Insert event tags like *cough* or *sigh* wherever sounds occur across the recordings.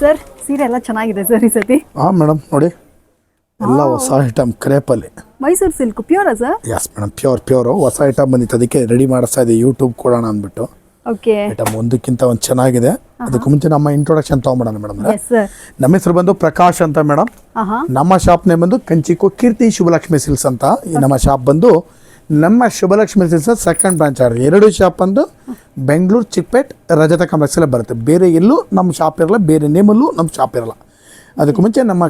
Sir ಸೀರೆ ಎಲ್ಲ ಚೆನ್ನಾಗಿದೆ ಸರ್ ಈ ಸತಿ ಹಾಂ ಮೇಡಮ್ ನೋಡಿ. ಎಲ್ಲ ಹೊಸ ಐಟಮ್ ಕ್ರೇಪಲ್ಲಿ. Mysuru silk ಪ್ಯೂರಾ sir? Yes madam pure pure ಹೊಸ ಐಟಮ್ ಬಂದಿತ್ತು. ಅದಕ್ಕೆ ರೆಡಿ ಮಾಡಿಸ್ತಾ ಇದೆ ಯೂಟ್ಯೂಬ್ ಕೊಡೋಣ ಅಂದ್ಬಿಟ್ಟು. ಓಕೆ ಐಟಮ್ ಒಂದಕ್ಕಿಂತ ಒಂದು ಚೆನ್ನಾಗಿದೆ. ಅದಕ್ಕೆ ಮುಂಚೆ ನಮ್ಮ ಇಂಟ್ರೊಡಕ್ಷನ್ ತೊಗೊಂಬಿಡೋಣ ಮೇಡಮ್ ಎಸ್ ಸರ್ ನಮ್ಮ ಹೆಸರು ಬಂದು ಪ್ರಕಾಶ್ ಅಂತ ಮೇಡಮ್ ಆಹಾ ನಮ್ಮ ಶಾಪ್ ನೇಮ್ ಬಂದು ಕಂಚಿಕೋ ಕೀರ್ತಿ ಶುಭಲಕ್ಷ್ಮಿ ಸಿಲ್ಸ್ ಅಂತ. ಈ ನಮ್ಮ ಶಾಪ್ ಬಂದು ನಮ್ಮ ಶುಭಲಕ್ಷ್ಮಿ ಸಿಲ್ಸ್ ಸೆಕೆಂಡ್ ಬ್ರಾಂಚ್ ಆಗಿದೆ ಎರಡು ಶಾಪ್ ಬಂದು ಬೆಂಗಳೂರು, ಚಿಕ್ಕಪೇಟ್, ರಜತ ಕಾಂಪ್ಲೆಕ್ಸಲ್ಲೇ ಬರುತ್ತೆ. ಬೇರೆ ಎಲ್ಲೂ ನಮ್ಮ ಶಾಪ್ ಇರಲ್ಲ, ಬೇರೆ ನೇಮಲ್ಲೂ ನಮ್ಮ ಶಾಪ್ ಇರಲ್ಲ. ಅದಕ್ಕೂ ಮುಂಚೆ ನಮ್ಮ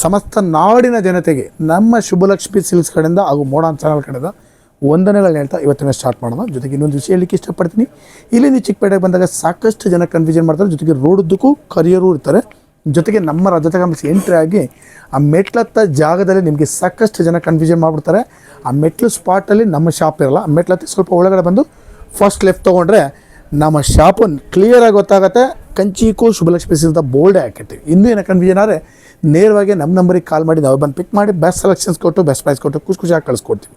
ಸಮಸ್ತ ನಾಡಿನ ಜನತೆಗೆ, ನಮ್ಮ ಶುಭಲಕ್ಷ್ಮಿ ಸಿಲ್ಸ್ ಕಡೆಯಿಂದ ಹಾಗೂ ಮೋಡಾನ್ ಚಾನಲ್ ಕಡೆಯಿಂದ ವಂದನೆಗಳನ್ನ ಹೇಳ್ತಾ ಇವತ್ತಿನ ಸ್ಟಾರ್ಟ್ ಮಾಡೋಣ. ಜೊತೆಗೆ ಇನ್ನೊಂದು ವಿಷಯ ಹೇಳಲಿಕ್ಕೆ ಇಷ್ಟಪಡ್ತೀನಿ. ಇಲ್ಲಿಂದ ಚಿಕ್ಕಪೇಟೆಗೆ ಬಂದಾಗ ಸಾಕಷ್ಟು ಜನ ಕನ್ಫ್ಯೂಷನ್ ಮಾಡ್ತಾರೆ. ಜೊತೆಗೆ ರೋಡುದಕ್ಕೂ ಕರಿಯರು ಇರ್ತಾರೆ. ಜೊತೆಗೆ ನಮ್ಮ ರಜತ ಕಾಂಪ್ಲೆಕ್ಸ್ ಎಂಟ್ರಿ ಆಗಿ ಆ ಮೆಟ್ಲತ್ತ ಜಾಗದಲ್ಲಿ ನಿಮಗೆ ಸಾಕಷ್ಟು ಜನ ಕನ್ಫ್ಯೂಷನ್ ಮಾಡಿಬಿಡ್ತಾರೆ. ಆ ಮೆಟ್ಲು ಸ್ಪಾಟಲ್ಲಿ ನಮ್ಮ ಶಾಪ್ ಇರಲ್ಲ. ಆ ಮೆಟ್ಲತ್ತಿ ಸ್ವಲ್ಪ ಒಳಗಡೆ ಬಂದು ಫಸ್ಟ್ ಲೆಫ್ಟ್ ತೊಗೊಂಡ್ರೆ ನಮ್ಮ ಶಾಪನ್ನು ಕ್ಲಿಯರಾಗಿ ಗೊತ್ತಾಗುತ್ತೆ. ಕಂಚಿಕೂ ಶುಭಲಕ್ಷ್ಮಿ ದ ಬೋಲ್ಡೇ ಹಾಕಿರ್ತೀವಿ. ಇನ್ನೂ ಏನೋ ಕನ್ಫ್ಯೂಷನ್ ಆದರೆ ನೇರವಾಗಿ ನಮ್ಮ ನಂಬರಿಗೆ ಕಾಲ್ ಮಾಡಿ ನಾವು ಬಂದು ಪಿಕ್ ಮಾಡಿ ಬೆಸ್ಟ್ ಸೆಲೆಕ್ಷನ್ಸ್ ಕೊಟ್ಟು ಬೆಸ್ಟ್ ಪ್ರೈಸ್ ಕೊಟ್ಟು ಖುಷಿ ಖುಷಿಯಾಗಿ ಕಳಿಸ್ಕೊಡ್ತೀವಿ.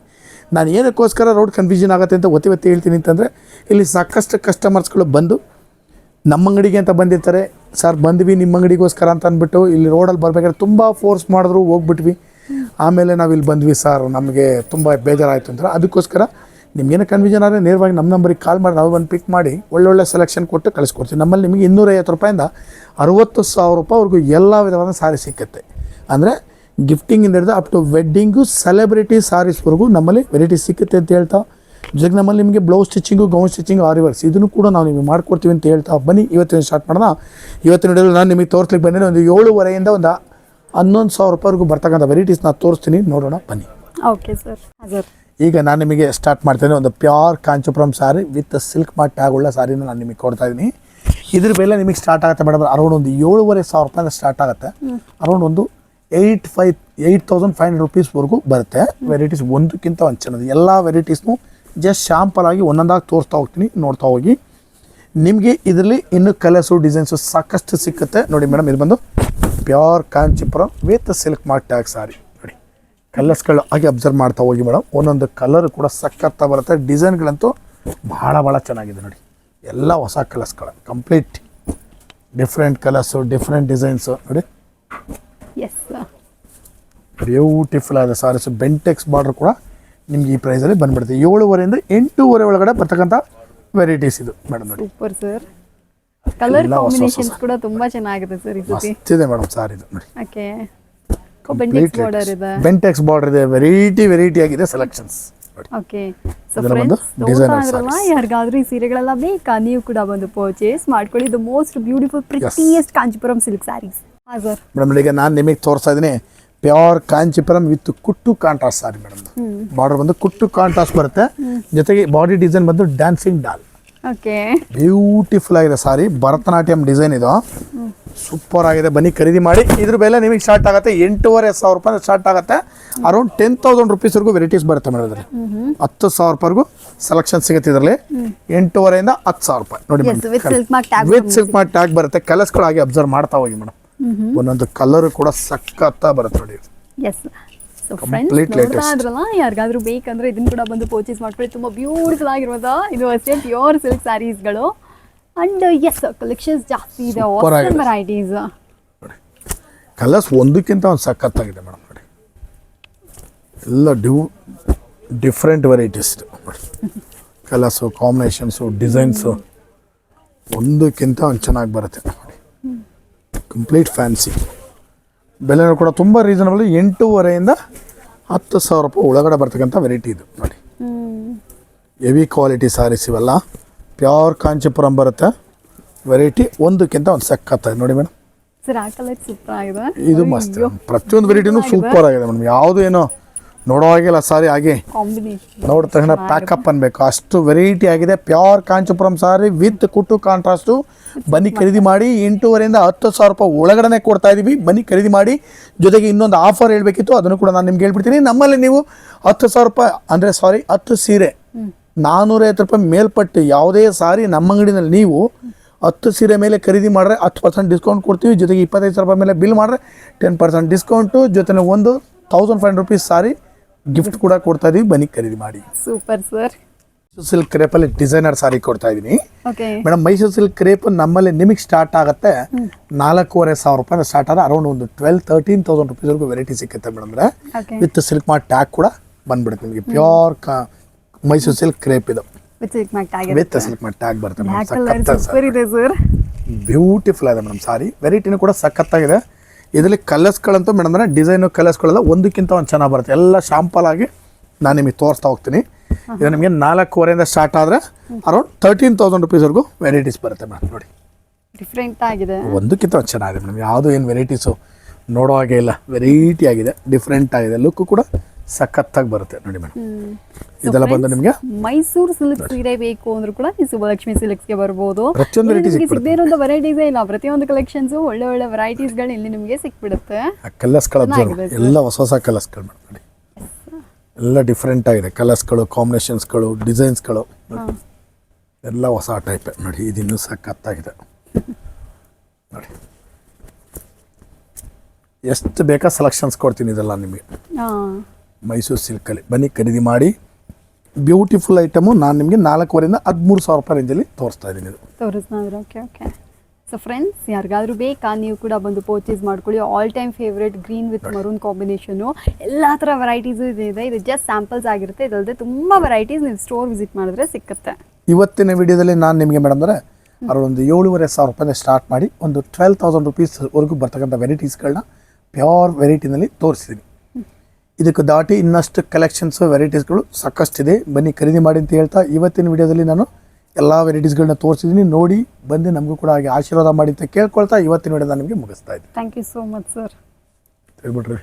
ನಾನು ಏನಕ್ಕೋಸ್ಕರ ರೋಡ್ ಕನ್ಫ್ಯೂಷನ್ ಆಗುತ್ತೆ ಅಂತ ಒತ್ತಿ ಒತ್ತಿ ಹೇಳ್ತೀನಿ ಅಂತಂದರೆ, ಇಲ್ಲಿ ಸಾಕಷ್ಟು ಕಸ್ಟಮರ್ಸ್ಗಳು ಬಂದು ನಮ್ಮ ಅಂಗಡಿಗೆ ಅಂತ ಬಂದಿರ್ತಾರೆ. ಸರ್, ಬಂದ್ವಿ ನಿಮ್ಮ ಅಂಗಡಿಗೋಸ್ಕರ ಅಂತ ಅಂದ್ಬಿಟ್ಟು ಇಲ್ಲಿ ರೋಡಲ್ಲಿ ಬರಬೇಕಾದ್ರೆ ತುಂಬ ಫೋರ್ಸ್ ಮಾಡಿದ್ರು, ಹೋಗ್ಬಿಟ್ವಿ. ಆಮೇಲೆ ನಾವು ಇಲ್ಲಿ ಬಂದ್ವಿ, ಸರ್, ನಮಗೆ ತುಂಬ ಬೇಜಾರಾಯಿತು ಅಂದ್ರೆ ಅದಕ್ಕೋಸ್ಕರ ನಿಮ್ಗೇನು ಕನ್ಫ್ಯೂಷನ್ ಆದರೆ ನೇರವಾಗಿ ನಮ್ಮ ನಂಬರಿಗೆ ಕಾಲ್ ಮಾಡಿ ನಾವು ಬಂದು ಪಿಕ್ ಮಾಡಿ ಒಳ್ಳೊಳ್ಳೆ ಸೆಲೆಕ್ಷನ್ ಕೊಟ್ಟು ಕಳಿಸ್ಕೊಡ್ತೀವಿ. ನಮ್ಮಲ್ಲಿ ನಿಮಗೆ ಇನ್ನೂರೈವತ್ತು ರೂಪಾಯಿಂದ ಅರುವತ್ತು ಸಾವಿರ ರೂಪಾಯಿವರೆಗೂ ಎಲ್ಲ ವಿಧವಾದ ಸಾರಿ ಸಿಕ್ಕುತ್ತೆ. ಅಂದರೆ ಗಿಫ್ಟಿಂಗಿಂದ ಹಿಡಿದು ಅಪ್ ಟು ವೆಡ್ಡಿಂಗು ಸೆಲೆಬ್ರಿಟಿ ಸಾರೀಸ್ವರೆಗೂ ನಮ್ಮಲ್ಲಿ ವೆರೈಟಿ ಸಿಕ್ಕುತ್ತೆ ಅಂತ ಹೇಳ್ತಾ, ಜೊತೆಗೆ ನಮ್ಮಲ್ಲಿ ನಿಮಗೆ blouse stitching gown stitching aari works ಇದನ್ನು ಕೂಡ ನಾವು ನಿಮಗೆ ಮಾಡ್ಕೊಡ್ತೀವಿ ಅಂತ ಹೇಳ್ತಾ ಬನ್ನಿ. ಇವತ್ತಿನ ಸ್ಟಾರ್ಟ್ ಮಾಡೋಣ. ಇವತ್ತಿನ ಹಿಡಿದು ನಾನು ನಿಮಗೆ ತೋರಿಸ್ಲಿಕ್ಕೆ ಬಂದಿದ್ದೀನಿ ಒಂದು ಏಳುವರೆಯಿಂದ ಒಂದು ಹನ್ನೊಂದು ಸಾವಿರ ರೂಪಾಯಿವರೆಗೂ ಬರ್ತಕ್ಕಂಥ ವೆರೈಟೀಸ್ ನಾನು ತೋರಿಸ್ತೀನಿ. ನೋಡೋಣ, ಬನ್ನಿ. ಓಕೆ ಸರ್ ಸರ್ ಈಗ ನಾನು ನಿಮಗೆ ಸ್ಟಾರ್ಟ್ ಮಾಡ್ತೇನೆ. ಒಂದು pure Kanchipuram sari with silk mart ಆಗುಳ್ಳ ಸಾರಿನ ನಾನು ನಿಮಗೆ ಕೊಡ್ತಾ ಇದ್ದೀನಿ ಇದ್ರ ಬೆಲೆ ನಿಮಗೆ ಸ್ಟಾರ್ಟ್ ಆಗುತ್ತೆ ಮೇಡಮ್ ಅರೌಂಡ್ ಒಂದು ಏಳುವರೆ ಸಾವಿರ ರೂಪಾಯಿ ಸ್ಟಾರ್ಟ್ ಆಗುತ್ತೆ. ಅರೌಂಡ್ ಒಂದು eight five eight thousand five hundred ರುಪೀಸ್ವರೆಗೂ ಬರುತ್ತೆ. ವೆರೈಟೀಸ್ ಒಂದಕ್ಕಿಂತ ಒಂದು ಚೆನ್ನಾಗಿ ಎಲ್ಲ ವೆರೈಟೀಸ್ನು ಜಸ್ಟ್ ಶಾಂಪಲ್ ಆಗಿ ಒಂದೊಂದಾಗಿ ತೋರಿಸ್ತಾ ಹೋಗ್ತೀನಿ. ನೋಡ್ತಾ ಹೋಗಿ. ನಿಮಗೆ ಇದರಲ್ಲಿ ಇನ್ನು ಕಲರ್ಸು ಡಿಸೈನ್ಸು ಸಾಕಷ್ಟು ಸಿಕ್ಕುತ್ತೆ. ನೋಡಿ ಮೇಡಮ್ ಇದು ಬಂದು pure Kanchipuram with silk mart tag sari ಕಲರ್ಸ್ಗಳು ಹಾಗೆ ಅಬ್ಸರ್ವ್ ಮಾಡ್ತಾ ಹೋಗಿ ಮೇಡಮ್ ಒಂದೊಂದು ಕಲರ್ ಕೂಡ ಸಕ್ಕತ್ತಾ ಬರುತ್ತೆ. ಡಿಸೈನ್ಗಳಂತೂ ಭಾಳ ಭಾಳ ಚೆನ್ನಾಗಿದೆ ನೋಡಿ. ಎಲ್ಲ ಹೊಸ ಕಲರ್ಸ್ಗಳು complete different colours different designs ನೋಡಿ. ಎಸ್ ಬ್ಯೂಟಿಫುಲ್ ಆದ ಸಾರೀಸು ಬೆಂಟೆಕ್ಸ್ ಬಾರ್ಡರ್ ಕೂಡ ನಿಮ್ಗೆ ಈ ಪ್ರೈಸಲ್ಲಿ ಬಂದ್ಬಿಡುತ್ತೆ. ಏಳುವರೆಯಿಂದ ಎಂಟೂವರೆ ಒಳಗಡೆ ಬರ್ತಕ್ಕಂಥ ವೆರೈಟೀಸ್ ಇದು ಮೇಡಮ್ ನೋಡಿ. ಸೂಪರ್ ಸರ್ ಕಲರ್ ಕಾಂಬಿನೇಷನ್ಸ್ ಕೂಡ ತುಂಬಾ ಚೆನ್ನಾಗಿದೆ ಸರ್ ಇದು ಸತಿ. ಮಸ್ತಿದೆ ಮೇಡಮ್ ಸಾರಿ ಇದು ನೋಡಿ. ಓಕೆ ಬೆಂಟೆಕ್ಸ್ ಬಾರ್ಡರ್ ಇದೆ. ವೆರೈಟಿ ವೆರೈಟಿ ಆಗಿದೆ ಸೆಲೆಕ್ಷನ್ಸ್ ಓಕೆ ಸೊ ಫ್ರೆಂಡ್ಸ್ ಯಾರಿಗಾದ್ರೂ ಈ ಸೀರೆಗಳೆಲ್ಲ ಬೇಕಾ? ನೀವು ಕೂಡ ಬಂದು ಪರ್ಚೇಸ್ ಮಾಡ್ಕೊಳ್ಳಿ. The most beautiful prettiest Kanchipuram silk saris ಹಾ ಸರ್ ಮೇಡಮ್ ಈಗ ನಾನು ನಿಮಗೆ ತೋರಿಸ್ತಾ ಇದ್ದೀನಿ. Pure Kanchipuram with kuttu contrast sari madam border ಬಂದು ಕುಟ್ಟು ಕಾಂಟ್ರಾಸ್ಟ್ ಬರುತ್ತೆ. ಜೊತೆಗೆ ಬಾಡಿ ಡಿಸೈನ್ ಬಂದು ಡ್ಯಾನ್ಸಿಂಗ್ ಡಾಲ್ ಬ್ಯೂಟಿಫುಲ್ ಆಗಿದೆ ಸಾರಿ. ಭರತನಾಟ್ಯಂ ಡಿಸೈನ್ ಇದು. ಸೂಪರ್ ಆಗಿದೆ ಬನ್ನಿ ಖರೀದಿ ಮಾಡಿ. ಇದ್ರ ಬೆಲೆ ನಿಮಗೆ ಸ್ಟಾರ್ಟ್ ಆಗುತ್ತೆ. ಎಂಟೂವರೆ ಸಾವಿರ ರೂಪಾಯಿ ಸ್ಟಾರ್ಟ್ ಆಗುತ್ತೆ. ಅರೌಂಡ್ ಟೆನ್ ತೌಸಂಡ್ ರುಪೀಸ್ವರೆಗೂ ವೆರೈಟೀಸ್ ಬರುತ್ತೆ ಮೇಡಮ್ ಇದ್ರಲ್ಲಿ. ಹತ್ತು ಸಾವಿರ ರೂಪಾಯಿಗೂ ಸೆಲೆಕ್ಷನ್ ಸಿಗುತ್ತೆ ಇದರಲ್ಲಿ. ಎಂಟೂವರೆಯಿಂದ ಹತ್ತು ಸಾವಿರ ರೂಪಾಯಿ. ನೋಡಿ ವಿತ್ ಸಿಲ್ಕ್ ಮಾರ್ಕ್ ಟ್ಯಾಗ್ ಬರುತ್ತೆ. ಕಲರ್ಸ್ಗಳಾಗಿ ಅಬ್ಸರ್ವ್ ಮಾಡ್ತಾ ಹೋಗಿ ಮೇಡಮ್. ಒಂದೊಂದು ಕಲರ್ ಕೂಡ ಸಖತ್ತ ಬರುತ್ತೆ ನೋಡಿ. ಎಸ್ ಸೊ ಫ್ರೆಂಡ್ಸ್ Complete ನೋಡ್ತಾ ಇದ್ರಲ್ಲ ಯಾರಿಗಾದ್ರೂ ಬೇಕಂದ್ರೆ ಇದನ್ನ ಕೂಡ ಬಂದು ಪರ್ಚೇಸ್ ಮಾಡ್ಕೊಳ್ಳಿ. ತುಂಬಾ ಬ್ಯೂಟಿಫುಲ್ ಆಗಿರುವಂತ ಇದು ಅಷ್ಟೇ ಪ್ಯೂರ್ ಸಿಲ್ಕ್ ಸ್ಯಾರೀಸ್ಗಳು ಅಂಡ್ ಎಸ್ ಕಲೆಕ್ಷನ್ಸ್ ಜಾಸ್ತಿ ಇದೆ. ಆಗಿದೆ. ವೆರೈಟೀಸ್ ಕಲರ್ಸ್ ಒಂದಕ್ಕಿಂತ ಒಂದು ಸಖತ್ತಾಗಿದೆ ಮೇಡಮ್ ನೋಡಿ. ಎಲ್ಲ due different varieties colours combinations designs ಒಂದಕ್ಕಿಂತ ಒಂದು ಚೆನ್ನಾಗಿ ಬರುತ್ತೆ. ಕಂಪ್ಲೀಟ್ ಫ್ಯಾನ್ಸಿ ಬೆಲೆನೂ ಕೂಡ ತುಂಬ ರೀಸನಬಲ್ ಎಂಟೂವರೆಯಿಂದ ಹತ್ತು ಸಾವಿರ ರೂಪಾಯಿ ಒಳಗಡೆ ಬರ್ತಕ್ಕಂಥ ವೆರೈಟಿ ಇದು. ನೋಡಿ. ಹೆವಿ ಕ್ವಾಲಿಟಿ ಸಾರೀಸ್ ಇವೆಲ್ಲ. ಪ್ಯೂರ್ ಕಾಂಚಿಪುರಂ ಬರುತ್ತೆ. ವೆರೈಟಿ ಒಂದಕ್ಕಿಂತ ಒಂದು ಸಕ್ಕತ್ತ ನೋಡಿ ಮೇಡಮ್. ಇದು ಮಸ್ತ್. ಪ್ರತಿಯೊಂದು ವೆರೈಟಿನೂ ಸೂಪರ್ ಆಗಿದೆ. ಮೇಡಮ್. ಯಾವುದು ಏನೋ ನೋಡೋ ಹಾಗಿಲ್ಲ ಸಾರಿ ಹಾಗೆ ನೋಡಿದ ತಕ್ಷಣ ಪ್ಯಾಕಪ್ ಅನ್ಬೇಕು. ಅಷ್ಟು ವೆರೈಟಿ ಆಗಿದೆ. Pure Kanchipuram sari with kuttu contrast *laughs* ಬನ್ನಿ ಖರೀದಿ ಮಾಡಿ ಎಂಟೂವರೆಯಿಂದ ಹತ್ತು ಸಾವಿರ ರೂಪಾಯಿ ಒಳಗಡೆ ಕೊಡ್ತಾ ಇದೀವಿ. ಬನ್ನಿ ಖರೀದಿ ಮಾಡಿ. ಜೊತೆಗೆ ಇನ್ನೊಂದು ಆಫರ್ ಹೇಳ್ಬೇಕಿತ್ತು. ಅದನ್ನು ಕೂಡ ನಾನು ನಿಮ್ಗೆ ಹೇಳ್ಬಿಡ್ತೀನಿ. ನಮ್ಮಲ್ಲಿ ನೀವು ಹತ್ತು ಸಾವಿರ ರೂಪಾಯಿ ಅಂದರೆ ಸಾರಿ ಹತ್ತು ಸೀರೆ ನಾನ್ನೂರೈವತ್ತು ರೂಪಾಯಿ ಮೇಲ್ಪಟ್ಟು ಯಾವುದೇ ಸಾರಿ ನಮ್ಮ ಅಂಗಡಿನಲ್ಲಿ ನೀವು ಹತ್ತು ಸೀರೆ ಮೇಲೆ ಖರೀದಿ ಮಾಡಿದ್ರೆ ಹತ್ತು ಪರ್ಸೆಂಟ್ ಡಿಸ್ಕೌಂಟ್ ಕೊಡ್ತೀವಿ. ಜೊತೆಗೆ ಇಪ್ಪತ್ತೈದು ಸಾವಿರ ರೂಪಾಯಿ ಮೇಲೆ ಬಿಲ್ ಮಾಡಿದ್ರೆ ಟೆನ್ ಪರ್ಸೆಂಟ್ ಡಿಸ್ಕೌಂಟು ಜೊತೆಗೆ ಒಂದು thousand five hundred rupees sari gift ಕೂಡ ಕೊಡ್ತಾ ಇದೀವಿ. ಬನ್ನಿ ಖರೀದಿ ಮಾಡಿ. Super sir. ಸಿಲ್ಕ್ ಕ್ರೇಪಲ್ಲಿ ಡಿಸೈನರ್ ಸಾರಿ ಕೊಡ್ತಾ ಇದೀನಿ ಮೇಡಮ್ ಮೈಸೂರು ಸಿಲ್ಕ್ ಕ್ರೇಪ್ ನಮ್ಮಲ್ಲಿ ನಿಮಗೆ ಸ್ಟಾರ್ಟ್ ಆಗುತ್ತೆ ನಾಲ್ಕೂವರೆ ಸಾವಿರ ರೂಪಾಯಿ ಸ್ಟಾರ್ಟ್ ಆದ್ರೆ ಅರೌಂಡ್ ಒಂದು ಟ್ವೆಲ್ ತರ್ಟೀನ್ ತೌಸಂಡ್ ರುಪೀಸ್ವರೆಗೂ ವೆರೈಟಿ ಸಿಕ್ಕುತ್ತೆ ಮೇಡಮ್ ಅಂದರೆ ವಿತ್ ಸಿಲ್ಕ್ ಮಾರ್ಟ್ ಟ್ಯಾಗ್ ಕೂಡ ಬಂದ್ಬಿಡುತ್ತೆ. ನಿಮಗೆ ಪ್ಯೂರ್ ಮೈಸೂರು ಸಿಲ್ಕ್ ಕ್ರೇಪ್ ಇದು. ವಿತ್ ಸಿಲ್ಕ್ ಮಾರ್ಟ್ ಟ್ಯಾಗ್ ಬರುತ್ತೆ ಬ್ಯೂಟಿಫುಲ್ ಇದೆ ಮೇಡಮ್ ಸಾರಿ ವೆರೈಟಿನೂ ಕೂಡ ಸಖತ್ತಾಗಿದೆ. ಇದರಲ್ಲಿ ಕಲರ್ಸ್ಗಳಂತೂ ಮೇಡಮ್ ಅಂದರೆ ಡಿಸೈನು ಕಲರ್ಸ್ಗಳೆಲ್ಲ ಒಂದಕ್ಕಿಂತ ಒಂದು ಚೆನ್ನಾಗಿ ಬರುತ್ತೆ. ಎಲ್ಲ ಶಾಂಪಲ್ ಆಗಿ ನಾನು ನಿಮಗೆ ತೋರಿಸ್ತಾ ಹೋಗ್ತೀನಿ. ಇದು ನಿಮಗೆ ನಾಲ್ಕೂವರೆಯಿಂದ ಸ್ಟಾರ್ಟ್ ಆದರೆ ಅರೌಂಡ್ ತರ್ಟೀನ್ ತೌಸಂಡ್ ರುಪೀಸ್ವರೆಗೂ ವೆರೈಟೀಸ್ ಬರುತ್ತೆ ಮೇಡಮ್ ನೋಡಿ. ಡಿಫ್ರೆಂಟ್ ಆಗಿದೆ. ಒಂದಕ್ಕಿಂತ ಒಂದು ಚೆನ್ನಾಗಿದೆ ಮೇಡಮ್ ಯಾವುದು ಏನು ವೆರೈಟೀಸು ನೋಡೋ ಹಾಗೆ ಇಲ್ಲ. ವೆರೈಟಿ ಆಗಿದೆ ಡಿಫ್ರೆಂಟ್ ಆಗಿದೆ. ಲುಕ್ ಕೂಡ ಸಖತ್ತಾಗಿ ಬರುತ್ತೆ ನೋಡಿ ಮೇಡಮ್ ಇದೆಲ್ಲ ಬಂದು ನಿಮಗೆ ಮೈಸೂರು ಸಿಲ್ಕ್ ಸೀರೆ ಬೇಕು ಅಂದ್ರೂ ಕೂಡ ಈ ಸುಬ್ಬಲಕ್ಷ್ಮಿ ಸಿಲ್ಕ್ಸ್ಗೆ ಬರ್ಬೋದು. ಪ್ರತಿಯೊಂದು ಸಿಕ್ಬಿಡುತ್ತೆ. ಸಿಗದೇ ಇರೋಂಥ ವೆರೈಟೀಸೇ ಇಲ್ಲ. ಪ್ರತಿಯೊಂದು ಕಲೆಕ್ಷನ್ಸು ಒಳ್ಳೆ ಒಳ್ಳೆ ವೆರೈಟೀಸ್ಗಳು ಇಲ್ಲಿ ನಿಮಗೆ ಸಿಕ್ಬಿಡುತ್ತೆ. ಆ ಕಲರ್ಸ್ಗಳು ಎಲ್ಲ ಹೊಸ ಹೊಸ ಕಲರ್ಸ್ಗಳು ಮೇಡಮ್ ನೋಡಿ. ಎಲ್ಲ ಡಿಫ್ರೆಂಟ್ ಆಗಿದೆ. ಕಲರ್ಸ್ಗಳು ಕಾಂಬಿನೇಷನ್ಸ್ಗಳು ಡಿಸೈನ್ಸ್ಗಳು ಎಲ್ಲ ಹೊಸ ಟೈಪ್ ನೋಡಿ ಇದಿನ್ನೂ ಸಖತ್ತಾಗಿದೆ. ನೋಡಿ. ಎಷ್ಟು ಬೇಕಾ ಸೆಲೆಕ್ಷನ್ಸ್ ಕೊಡ್ತೀನಿ ಇದೆಲ್ಲ ನಿಮಗೆ? ಮೈಸೂರು ಸಿಲ್ಕಲ್ಲಿ ಬನ್ನಿ ಖರೀದಿ ಮಾಡಿ. ಬ್ಯೂಟಿಫುಲ್ ಐಟಮು ನಾನು ನಿಮಗೆ ನಾಲ್ಕೂವರೆಯಿಂದ ಹದಿಮೂರು ಸಾವಿರ ರೂಪಾಯಿ ರೇಂಜಲ್ಲಿ ತೋರಿಸ್ತಾ ಇದ್ದೀನಿ ಇದು. ಓಕೆ ಓಕೆ ಸೊ ಫ್ರೆಂಡ್ಸ್ ಯಾರಿಗಾದ್ರೂ ಬೇಕಾ, ನೀವು ಕೂಡ ಬಂದು ಪರ್ಚೇಸ್ ಮಾಡ್ಕೊಳ್ಳಿ. All time favourite green with maroon combination ಎಲ್ಲ ಥರ ವೆರೈಟೀಸು ಇದೆ. ಇದು ಜಸ್ಟ್ ಸ್ಯಾಂಪಲ್ಸ್ ಆಗಿರುತ್ತೆ. ಇದಲ್ಲದೆ ತುಂಬ ವೆರೈಟೀಸ್ ನೀವು ಸ್ಟೋರ್ ವಿಸಿಟ್ ಮಾಡಿದ್ರೆ ಸಿಕ್ಕುತ್ತೆ. ಇವತ್ತಿನ ವಿಡಿಯೋದಲ್ಲಿ ನಾನು ನಿಮಗೆ ಮೇಡಮ್ ಅಂದರೆ ಒಂದು ಏಳುವರೆ ಸಾವಿರ ರೂಪಾಯಿಂದ ಸ್ಟಾರ್ಟ್ ಮಾಡಿ ಒಂದು ಟ್ವೆಲ್ ತೌಸಂಡ್ ರುಪೀಸ್ವರೆಗೂ ಬರ್ತಕ್ಕಂಥ ವೆರೈಟೀಸ್ಗಳನ್ನ ಪ್ಯೂರ್ ವೆರೈಟಿನಲ್ಲಿ ತೋರಿಸಿದ್ದೀನಿ ಇದಕ್ಕೆ ದಾಟಿ ಇನ್ನಷ್ಟು ಕಲೆಕ್ಷನ್ಸು ವೆರೈಟೀಸ್ಗಳು ಸಾಕಷ್ಟಿದೆ. ಬನ್ನಿ ಖರೀದಿ ಮಾಡಿ ಅಂತ ಹೇಳ್ತಾ ಇವತ್ತಿನ ವಿಡಿಯೋದಲ್ಲಿ ನಾನು ಎಲ್ಲ ವೆರೈಟೀಸ್ಗಳನ್ನ ತೋರಿಸಿದ್ದೀನಿ ನೋಡಿ ಬಂದು ನಮಗೂ ಕೂಡ ಹಾಗೆ ಆಶೀರ್ವಾದ ಮಾಡಿ ಅಂತ ಕೇಳ್ಕೊಳ್ತಾ ಇವತ್ತಿನ ವಿಡಿಯೋದ ನಿಮಗೆ ಮುಗಿಸ್ತಾ ಇದ್ದೀನಿ. Thank you so much sir ಹೇಳ್ಬಿಟ್ರಿ.